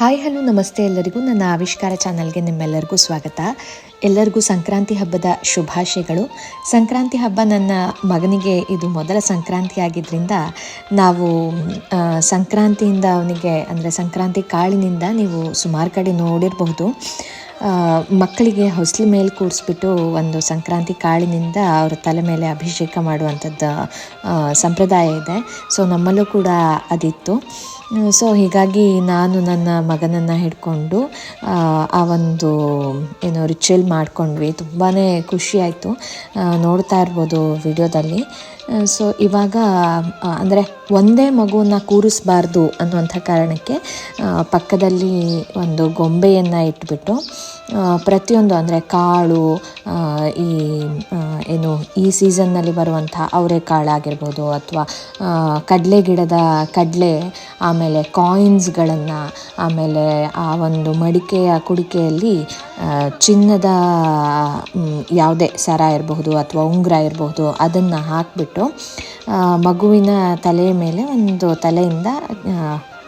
Hi, hello, ನಮಸ್ತೆ ಎಲ್ಲರಿಗೂ. ನನ್ನ ಆವಿಷ್ಕಾರ ಚಾನಲ್ಗೆ ನಿಮ್ಮೆಲ್ಲರಿಗೂ ಸ್ವಾಗತ. ಎಲ್ಲರಿಗೂ ಸಂಕ್ರಾಂತಿ ಹಬ್ಬದ ಶುಭಾಶಯಗಳು. ಸಂಕ್ರಾಂತಿ ಹಬ್ಬ ನನ್ನ ಮಗನಿಗೆ ಇದು ಮೊದಲ ಸಂಕ್ರಾಂತಿ ಆಗಿದ್ದರಿಂದ ನಾವು ಸಂಕ್ರಾಂತಿಯಿಂದ ಅವನಿಗೆ, ಅಂದರೆ ಸಂಕ್ರಾಂತಿ ಕಾಳಿನಿಂದ ನೀವು ಸುಮಾರು ಕಡೆ ನೋಡಿರಬಹುದು. ಮಕ್ಕಳಿಗೆ ಹೊಸ್ಲು ಮೇಲೆ ಕೂರಿಸ್ಬಿಟ್ಟು ಒಂದು ಸಂಕ್ರಾಂತಿ ಕಾಳಿನಿಂದ ಅವರ ತಲೆ ಮೇಲೆ ಅಭಿಷೇಕ ಮಾಡುವಂಥದ್ದು ಸಂಪ್ರದಾಯ ಇದೆ. ಸೊ ನಮ್ಮಲ್ಲೂ ಕೂಡ ಅದಿತ್ತು. ಸೊ ಹೀಗಾಗಿ ನಾನು ನನ್ನ ಮಗನನ್ನು ಹಿಡ್ಕೊಂಡು ಆ, ಒಂದು ಏನು ರಿಚುವಲ್ ಮಾಡ್ಕೊಂಡ್ವಿ. ತುಂಬಾ ಖುಷಿಯಾಯಿತು ನೋಡ್ತಾ ಇರ್ಬೋದು ವಿಡಿಯೋದಲ್ಲಿ. ಸೊ ಇವಾಗ ಅಂದರೆ ಒಂದೇ ಮಗುವನ್ನ ಕೂರಿಸ್ಬಾರ್ದು ಅನ್ನುವಂಥ ಕಾರಣಕ್ಕೆ ಪಕ್ಕದಲ್ಲಿ ಒಂದು ಗೊಂಬೆಯನ್ನು ಇಟ್ಬಿಟ್ಟು ಪ್ರತಿಯೊಂದು ಅಂದರೆ ಕಾಳು ಈ ಏನು, ಈ ಸೀಸನ್ನಲ್ಲಿ ಬರುವಂಥ ಅವರೆಕಾಳು ಆಗಿರ್ಬೋದು ಅಥವಾ ಕಡಲೆ ಗಿಡದ ಕಡಲೆ, ಆಮೇಲೆ ಕಾಯಿನ್ಸ್ಗಳನ್ನು ಆಮೇಲೆ ಆ ಒಂದು ಮಡಿಕೆಯ ಕುಡಿಕೆಯಲ್ಲಿ ಚಿನ್ನದ ಯಾವುದೇ ಸರ ಇರಬಹುದು ಅಥವಾ ಉಂಗುರ ಇರಬಹುದು ಅದನ್ನು ಹಾಕಿಬಿಟ್ಟು ಮಗುವಿನ ತಲೆಯ ಮೇಲೆ ಒಂದು ತಲೆಯಿಂದ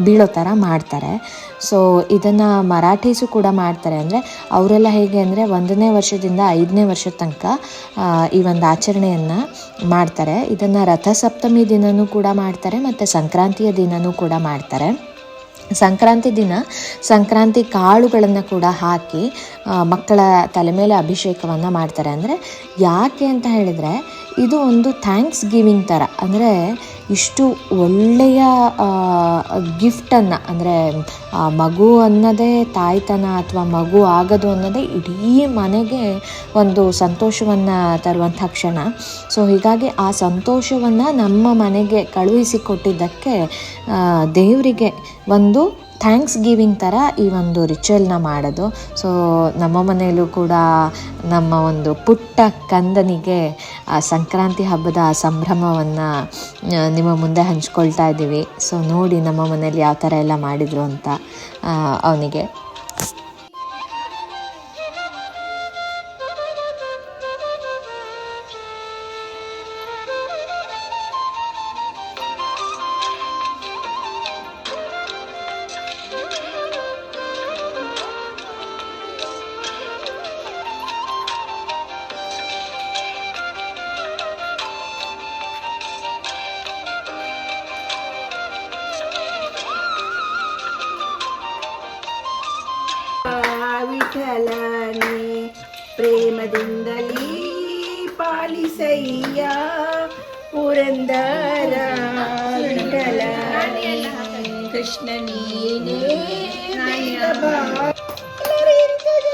ಬೀಳೋ ಥರ ಮಾಡ್ತಾರೆ. ಸೊ ಇದನ್ನು ಮರಾಠೀಸು ಕೂಡ ಮಾಡ್ತಾರೆ. ಅಂದರೆ, ಅವರೆಲ್ಲ ಹೇಗೆ ಅಂದರೆ, ಒಂದನೇ ವರ್ಷದಿಂದ ಐದನೇ ವರ್ಷದ ತನಕ ಈ ಒಂದು ಆಚರಣೆಯನ್ನು ಮಾಡ್ತಾರೆ. ಇದನ್ನು ರಥಸಪ್ತಮಿ ದಿನವೂ ಕೂಡ ಮಾಡ್ತಾರೆ ಮತ್ತು ಸಂಕ್ರಾಂತಿಯ ದಿನವೂ ಕೂಡ ಮಾಡ್ತಾರೆ. ಸಂಕ್ರಾಂತಿ ದಿನ, ಸಂಕ್ರಾಂತಿ ಕಾಳುಗಳನ್ನು ಕೂಡ ಹಾಕಿ ಮಕ್ಕಳ ತಲೆ ಮೇಲೆ ಅಭಿಷೇಕವನ್ನು ಮಾಡ್ತಾರೆ. ಅಂದರೆ, ಯಾಕೆ ಅಂತ ಹೇಳಿದರೆ, ಇದು ಒಂದು ಥ್ಯಾಂಕ್ಸ್ ಗಿವಿಂಗ್ ಥರ ಅಂದರೆ ಇಷ್ಟು ಒಳ್ಳೆಯ ಗಿಫ್ಟನ್ನು ಅಂದರೆ ಮಗು ಅನ್ನೋದೇ ತಾಯ್ತನ ಅಥವಾ ಮಗು ಆಗೋದು ಅನ್ನೋದೇ ಇಡೀ ಮನೆಗೆ ಒಂದು ಸಂತೋಷವನ್ನು ತರುವಂಥ ಕ್ಷಣ. ಸೊ ಹೀಗಾಗಿ ಆ ಸಂತೋಷವನ್ನು ನಮ್ಮ ಮನೆಗೆ ಕಳುಹಿಸಿಕೊಟ್ಟಿದ್ದಕ್ಕೆ ದೇವರಿಗೆ ಒಂದು ಥ್ಯಾಂಕ್ಸ್ ಗಿವಿಂಗ್ ಥರ ಈ ಒಂದು ರಿಚುವಲ್ನ ಮಾಡೋದು. ಸೊ ನಮ್ಮ ಮನೆಯಲ್ಲೂ ಕೂಡ ನಮ್ಮ ಒಂದು ಪುಟ್ಟ ಕಂದನಿಗೆ ಆ ಸಂಕ್ರಾಂತಿ ಹಬ್ಬದ ಆ ಸಂಭ್ರಮವನ್ನು ನಿಮ್ಮ ಮುಂದೆ ಹಂಚ್ಕೊಳ್ತಾ ಇದ್ದೀವಿ. ಸೊ ನೋಡಿ ನಮ್ಮ ಮನೇಲಿ ಯಾವ ಥರ ಎಲ್ಲ ಮಾಡಿದರು ಅಂತ ಅವನಿಗೆ. ವಿಠಲನೆ ಪ್ರೇಮದಿಂದಲೀ ಪಾಲಿಸಯ್ಯ ಪುರಂದರ ವಿಠಲನೆ ಕೃಷ್ಣ ನೀನೇ ಬೇಗ ಬಾ. ಎಲ್ಲರೂ ಎರಿತಿದ್ದಾರೆ,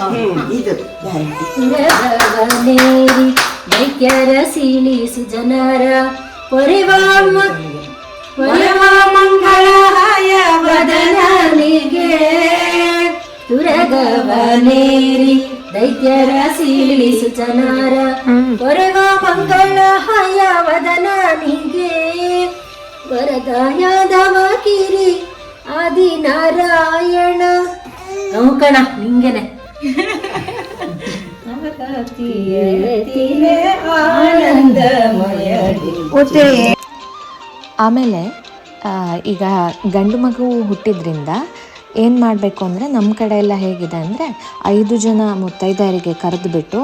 ಇದು ಸುರಗವನೇರಿ ದೈತ್ಯರ ಸೀಳಿಸು ಜನರ. ಪರಿವಾಮ ವದನನಿಗೆ. ತುರಗವನೇರಿ ದೈತ್ಯರ ಸೀಳಿಸು ಜನರ. ಪೊರೆವ ಮಂಗಳಾಯ ವದನನಿಗೆ. ವರದಾಯದವ ಕಿರಿ ಆದಿನಾರಾಯಣ. ನೌಕಣ ಕಣ ನಿಂಗೆನೆ. ಆಮೇಲೆ ಈಗ ಗಂಡು ಮಗು ಹುಟ್ಟಿದ್ರಿಂದ ಏನು ಮಾಡಬೇಕು ಅಂದರೆ ನಮ್ಮ ಕಡೆ ಎಲ್ಲ ಹೇಗಿದೆ ಅಂದರೆ ಐದು ಜನ ಮುತ್ತೈದೆಯರಿಗೆ ಕರೆದುಬಿಟ್ಟು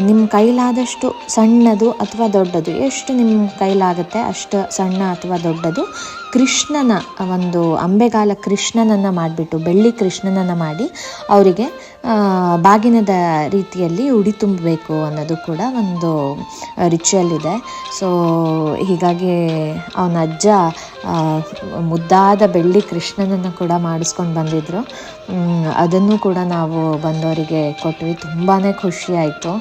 ನಿಮ್ಮ ಕೈಲಾದಷ್ಟು ಸಣ್ಣದು ಅಥವಾ ದೊಡ್ಡದು, ಎಷ್ಟು ನಿಮ್ಮ ಕೈಲಾಗುತ್ತೆ ಅಷ್ಟು ಸಣ್ಣ ಅಥವಾ ದೊಡ್ಡದು ಕೃಷ್ಣನ, ಒಂದು ಅಂಬೆಗಾಲ ಕೃಷ್ಣನನ್ನು ಮಾಡಿಬಿಟ್ಟು, ಬೆಳ್ಳಿ ಕೃಷ್ಣನನ್ನು ಮಾಡಿ ಅವರಿಗೆ ಬಾಗಿನದ ರೀತಿಯಲ್ಲಿ ಉಡಿ ತುಂಬಬೇಕು ಅನ್ನೋದು ಕೂಡ ಒಂದು ರಿಚುವಲ್ ಇದೆ ಸೊ ಹೀಗಾಗಿ ಅವನ ಅಜ್ಜ ಮುದ್ದಾದ ಬೆಳ್ಳಿ ಕೃಷ್ಣನನ್ನು ಕೂಡ ಮಾಡಿಸ್ಕೊಂಡು ಬಂದಿದ್ದರು ಅದನ್ನು ಕೂಡ ನಾವು ಬಂದವರಿಗೆ ಕೊಟ್ವಿ. ತುಂಬಾ ಖುಷಿಯಾಯಿತು.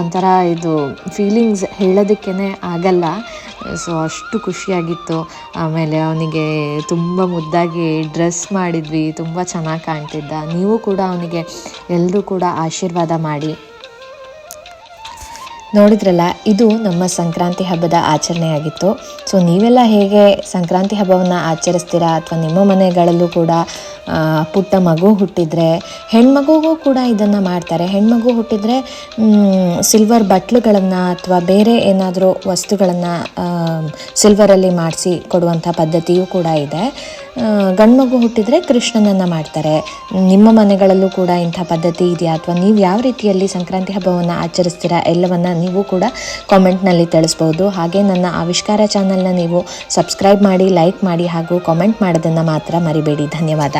ಒಂಥರ ಇದು ಫೀಲಿಂಗ್ಸ್ ಹೇಳೋದಕ್ಕೇ ಆಗಲ್ಲ. ಸೊ ಅಷ್ಟು ಖುಷಿಯಾಗಿತ್ತು. ಆಮೇಲೆ ಅವನಿಗೆ ತುಂಬ ಮುದ್ದಾಗಿ ಡ್ರೆಸ್ ಮಾಡಿದ್ವಿ. ತುಂಬ ಚೆನ್ನಾಗಿ ಕಾಣ್ತಿದ್ದ. ನೀವು ಕೂಡ ಅವನಿಗೆ ಎಲ್ಲರೂ ಕೂಡ ಆಶೀರ್ವಾದ ಮಾಡಿ. ನೋಡಿದ್ರಲ್ಲ, ಇದು ನಮ್ಮ ಸಂಕ್ರಾಂತಿ ಹಬ್ಬದ ಆಚರಣೆಯಾಗಿತ್ತು. ಸೊ, ನೀವೆಲ್ಲ ಹೇಗೆ ಸಂಕ್ರಾಂತಿ ಹಬ್ಬವನ್ನು ಆಚರಿಸ್ತೀರಾ? ಅಥವಾ ನಿಮ್ಮ ಮನೆಗಳಲ್ಲೂ ಕೂಡ ಪುಟ್ಟ ಮಗು ಹುಟ್ಟಿದರೆ, ಹೆಣ್ಮಗುಗೂ ಕೂಡ ಇದನ್ನು ಮಾಡ್ತಾರೆ. ಹೆಣ್ಮಗು ಹುಟ್ಟಿದರೆ ಸಿಲ್ವರ್ ಬಟ್ಲುಗಳನ್ನು ಅಥವಾ ಬೇರೆ ಏನಾದರೂ ವಸ್ತುಗಳನ್ನು ಸಿಲ್ವರಲ್ಲಿ ಮಾಡಿಸಿ ಕೊಡುವಂಥ ಪದ್ಧತಿಯೂ ಕೂಡ ಇದೆ. ಗಂಡು ಹುಟ್ಟಿದರೆ ಕೃಷ್ಣನನ್ನು ಮಾಡ್ತಾರೆ. ನಿಮ್ಮ ಮನೆಗಳಲ್ಲೂ ಕೂಡ ಇಂಥ ಪದ್ಧತಿ ಇದೆಯಾ? ಅಥವಾ ನೀವು ಯಾವ ರೀತಿಯಲ್ಲಿ ಸಂಕ್ರಾಂತಿ ಹಬ್ಬವನ್ನು ಆಚರಿಸ್ತೀರಾ? ಎಲ್ಲವನ್ನು ನೀವು ಕೂಡ ಕಾಮೆಂಟ್ನಲ್ಲಿ ತಿಳಿಸ್ಬೋದು. ಹಾಗೆ ನನ್ನ ಆವಿಷ್ಕಾರ ಚಾನಲ್ನ ನೀವು ಸಬ್ಸ್ಕ್ರೈಬ್ ಮಾಡಿ ಲೈಕ್ ಮಾಡಿ ಹಾಗೂ ಕಾಮೆಂಟ್ ಮಾಡೋದನ್ನು ಮಾತ್ರ ಮರಿಬೇಡಿ. ಧನ್ಯವಾದ.